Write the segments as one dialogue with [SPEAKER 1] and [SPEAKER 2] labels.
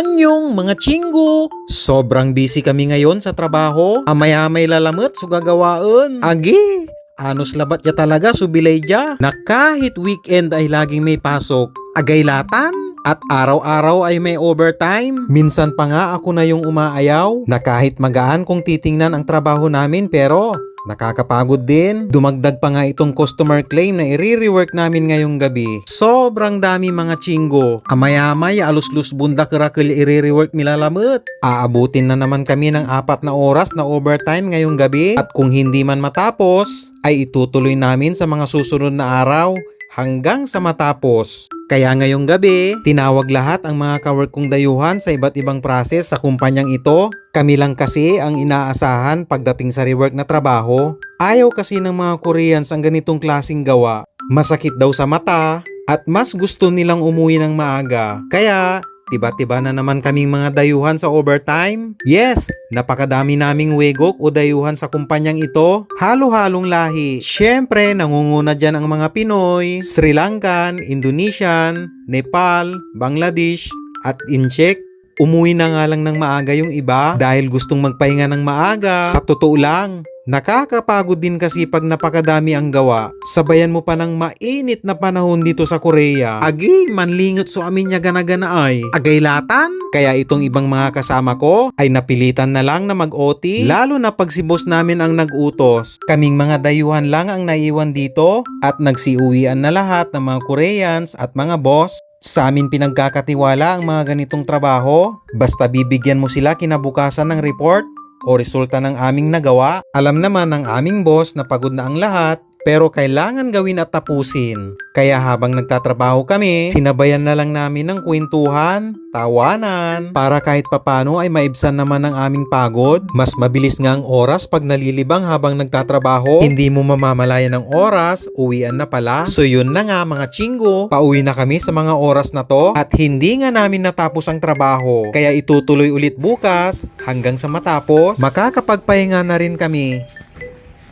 [SPEAKER 1] Anyong mga chinggo! Sobrang busy kami ngayon sa trabaho. Amay-amay lalamot so gagawaan. Agi! Anos labat ya talaga subilay dya. Na kahit weekend ay laging may pasok. Agay latan? At araw-araw ay may overtime. Minsan pa nga ako na yung umaayaw na kahit magaan kung titingnan ang trabaho namin pero nakakapagod din. Dumagdag pa nga itong customer claim na i-rework namin ngayong gabi. Sobrang dami mga chinggo. Amayamay aluslus bunda kerakil i-rework milalamot. Aabutin na naman kami ng apat na oras na overtime ngayong gabi at kung hindi man matapos ay itutuloy namin sa mga susunod na araw hanggang sa matapos. Kaya ngayong gabi, tinawag lahat ang mga kawork kong dayuhan sa iba't ibang process sa kumpanyang ito. Kami lang kasi ang inaasahan pagdating sa rework na trabaho. Ayaw kasi ng mga Koreans ang ganitong klasing gawa. Masakit daw sa mata at mas gusto nilang umuwi ng maaga. Kaya, Tiba-tiba na naman kaming mga dayuhan sa overtime. Yes, napakadami naming wegok o dayuhan sa kumpanyang ito. Halo-halong lahi. Siyempre, nangunguna dyan ang mga Pinoy, Sri Lankan, Indonesian, Nepal, Bangladesh, at Incheck. Umuwi na nga lang ng maaga yung iba dahil gustong magpahinga ng maaga. Sa totoo lang, nakakapagod din kasi pag napakadami ang gawa. Sabayan mo pa ng mainit na panahon dito sa Korea. Agi, manlingot so amin niya gana-gana ay. Agay latan? Kaya itong ibang mga kasama ko ay napilitan na lang na mag-OT. Lalo na pag si boss namin ang nag-utos. Kaming mga dayuhan lang ang naiwan dito at nagsiuwian na lahat ng mga Koreans at mga boss sa amin pinagkakatiwala ang mga ganitong trabaho. Basta bibigyan mo sila kinabukasan ng report o resulta ng aming nagawa. Alam naman ng aming boss na pagod na ang lahat pero kailangan gawin at tapusin. Kaya habang nagtatrabaho kami, sinabayan na lang namin ng kwentuhan, tawanan, para kahit papano ay maibsan naman ang aming pagod. Mas mabilis nga ang oras pag nalilibang habang nagtatrabaho. Hindi mo mamamalayan ng oras, uwian na pala. So yun na nga mga chinggo, pauwi na kami sa mga oras na to at hindi nga namin natapos ang trabaho. Kaya itutuloy ulit bukas hanggang sa matapos. Makakapagpahinga na rin kami.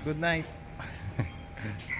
[SPEAKER 2] Good night. Yeah.